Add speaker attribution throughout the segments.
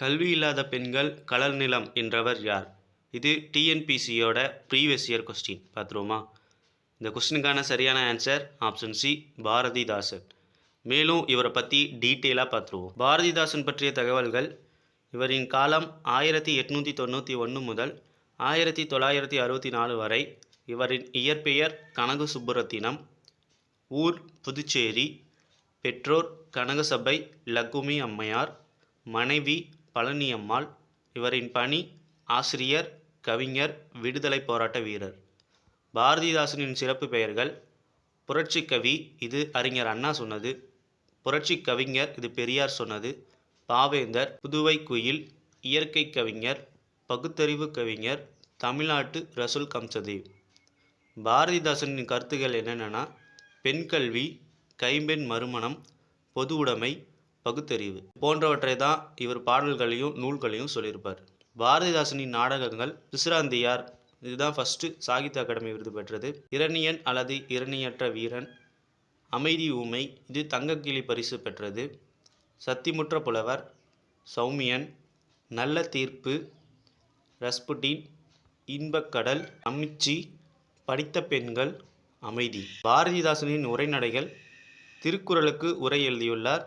Speaker 1: கல்வி இல்லாத பெண்கள் கலர் நிலம் என்றவர் யார் இது டிஎன்பிசியோட ப்ரீவியஸ் இயர் கொஸ்டின் பார்த்துருவோமா இந்த கொஸ்டினுக்கான சரியான ஆன்சர் ஆப்ஷன் சி பாரதிதாசன் மேலும் இவரை பற்றி டீட்டெயிலாக பார்த்துருவோம் பாரதிதாசன் பற்றிய தகவல்கள் இவரின் காலம் ஆயிரத்தி எட்நூற்றி தொண்ணூற்றி ஒன்று முதல் ஆயிரத்தி தொள்ளாயிரத்தி அறுபத்தி நாலு வரை இவரின் இயற்பெயர் கனகு சுப்புரத்தினம் ஊர் புதுச்சேரி பெற்றோர் கனகசபை லக்குமி அம்மையார் மனைவி பழனியம்மாள் இவரின் பணி ஆசிரியர் கவிஞர் விடுதலை போராட்ட வீரர் பாரதிதாசனின் சிறப்பு பெயர்கள் புரட்சி கவி இது அறிஞர் அண்ணா சொன்னது புரட்சி கவிஞர் இது பெரியார் சொன்னது பாவேந்தர் புதுவை குயில் இயற்கை கவிஞர் பகுத்தறிவு கவிஞர் தமிழ்நாட்டு ரசுல் கம்சதேவ் பாரதிதாசனின் கருத்துக்கள் என்னென்னா பெண் கல்வி கைம்பெண் மறுமணம் பொது உடைமை பகுத்தறிவு போன்றவற்றை தான் இவர் பாடல்களையும் நூல்களையும் சொல்லியிருப்பார் பாரதிதாசனின் நாடகங்கள் விசிராந்தியார் இதுதான் ஃபஸ்ட்டு சாகித்ய அகாடமி விருது பெற்றது இரணியன் அல்லது இரணியற்ற வீரன் அமைதி ஊமை இது தங்கக்கிளி பரிசு பெற்றது சத்திமுற்ற புலவர் சௌமியன் நல்ல தீர்ப்பு ரஸ்புட்டின் இன்பக்கடல் அமிச்சி படித்த பெண்கள் அமைதி பாரதிதாசனின் உரைநடைகள் திருக்குறளுக்கு உரை எழுதியுள்ளார்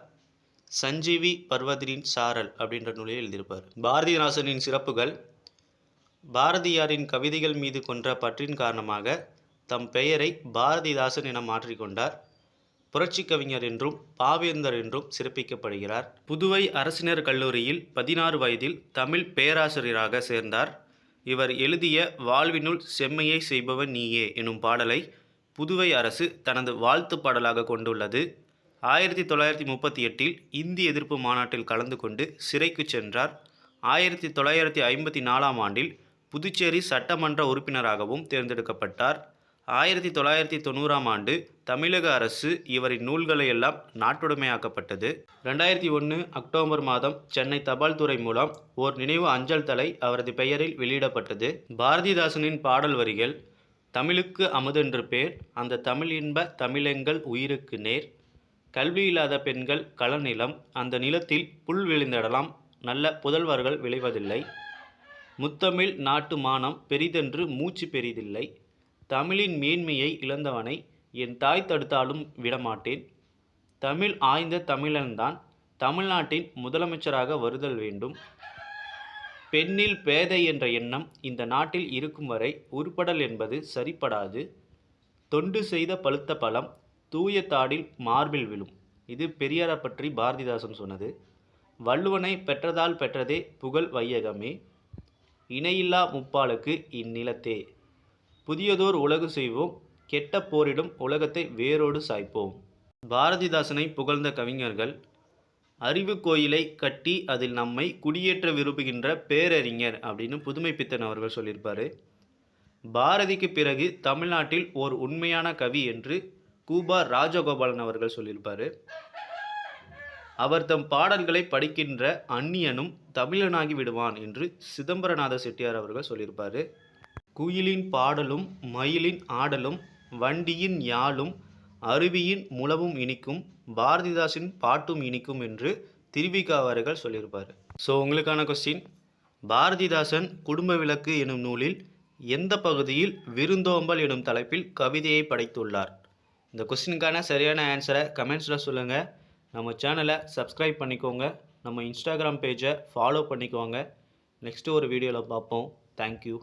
Speaker 1: சஞ்சீவி பர்வதியின் சாரல் அப்படின்ற நூலில் எழுதியிருப்பார் பாரதிதாசனின் சிறப்புகள் பாரதியாரின் கவிதைகள் மீது கொன்ற பற்றின் காரணமாக தம் பெயரை பாரதிதாசன் என மாற்றிக்கொண்டார் புரட்சி கவிஞர் என்றும் பாவேந்தர் என்றும் சிறப்பிக்கப்படுகிறார் புதுவை அரசினர் கல்லூரியில் பதினாறு வயதில் தமிழ் பேராசிரியராக சேர்ந்தார் இவர் எழுதிய வாழ்வினுள் செம்மையை செய்பவன் நீயே எனும் பாடலை புதுவை அரசு தனது வாழ்த்து பாடலாக கொண்டுள்ளது ஆயிரத்தி தொள்ளாயிரத்தி முப்பத்தி எட்டில் இந்தி எதிர்ப்பு மாநாட்டில் கலந்து கொண்டு சிறைக்கு சென்றார் ஆயிரத்தி தொள்ளாயிரத்தி ஐம்பத்தி நாலாம் ஆண்டில் புதுச்சேரி சட்டமன்ற உறுப்பினராகவும் தேர்ந்தெடுக்கப்பட்டார் ஆயிரத்தி தொள்ளாயிரத்தி தொண்ணூறாம் ஆண்டு தமிழக அரசு இவரின் நூல்களையெல்லாம் நாட்டுடைமையாக்கப்பட்டது ரெண்டாயிரத்தி ஒன்று அக்டோபர் மாதம் சென்னை தபால் துறை மூலம் ஓர் நினைவு அஞ்சல் தலை அவரது பெயரில் வெளியிடப்பட்டது பாரதிதாசனின் பாடல் வரிகள் தமிழுக்கு அமுதென்று பேர் அந்த தமிழ் இன்ப தமிழெங்கள் உயிருக்கு நேர் கல்வி இல்லாத பெண்கள் களநிலம் அந்த நிலத்தில் புல் விளைந்திடலாம் நல்ல புதல்வர்கள் விளைவதில்லை முத்தமிழ் நாட்டு மானம் பெரிதென்று மூச்சு பெரிதில்லை தமிழின் மேன்மையை இழந்தவனை என் தாய் தடுத்தாலும் விடமாட்டேன் தமிழ் ஆய்ந்த தமிழன்தான் தமிழ்நாட்டின் முதலமைச்சராக வருதல் வேண்டும் பெண்ணில் பேதை என்ற எண்ணம் இந்த நாட்டில் இருக்கும் வரை உருப்படல் என்பது சரிப்படாது தொண்டு செய்த பழுத்த பழம் தூய தாடில் மார்பில் விழும் இது பெரியாரை பற்றி பாரதிதாசன் சொன்னது வள்ளுவனை பெற்றதால் பெற்றதே புகழ் வையகமே இணையில்லா முப்பாலுக்கு இந்நிலத்தே புதியதோர் உலகு செய்வோம் கெட்ட போரிடும் உலகத்தை வேரோடு சாய்ப்போம் பாரதிதாசனை புகழ்ந்த கவிஞர்கள் அறிவு கோயிலை கட்டி அதில் நம்மை குடியேற்ற விரும்புகின்ற பேரறிஞர் அப்படின்னு புதுமை பித்தன் அவர்கள் சொல்லியிருப்பார் பாரதிக்கு பிறகு தமிழ்நாட்டில் ஓர் உண்மையான கவி என்று கூபா ராஜகோபாலன் அவர்கள் சொல்லியிருப்பார் அவர் தம் பாடல்களை படிக்கின்ற அந்நியனும் தமிழனாகி விடுவான் என்று சிதம்பரநாத செட்டியார் அவர்கள் சொல்லியிருப்பார் குயிலின் பாடலும் மயிலின் ஆடலும் வண்டியின் யாழும் அருவியின் முளவும் இனிக்கும் பாரதிதாசின் பாட்டும் இனிக்கும் என்று திருவிகா அவர்கள் சொல்லியிருப்பார் ஸோ உங்களுக்கான கொஸ்டின் பாரதிதாசன் குடும்ப விளக்கு எனும் நூலில் எந்த பகுதியில் விருந்தோம்பல் எனும் தலைப்பில் கவிதையை படைத்துள்ளார் இந்த கொஸ்டினுக்கான சரியான ஆன்சரை கமெண்ட்ஸில் சொல்லுங்கள் நம்ம சேனலை சப்ஸ்கிரைப் பண்ணிக்கோங்க நம்ம இன்ஸ்டாகிராம் பேஜை ஃபாலோ பண்ணிக்கோங்க நெக்ஸ்ட்டு ஒரு வீடியோவில் பார்ப்போம் தேங்க்யூ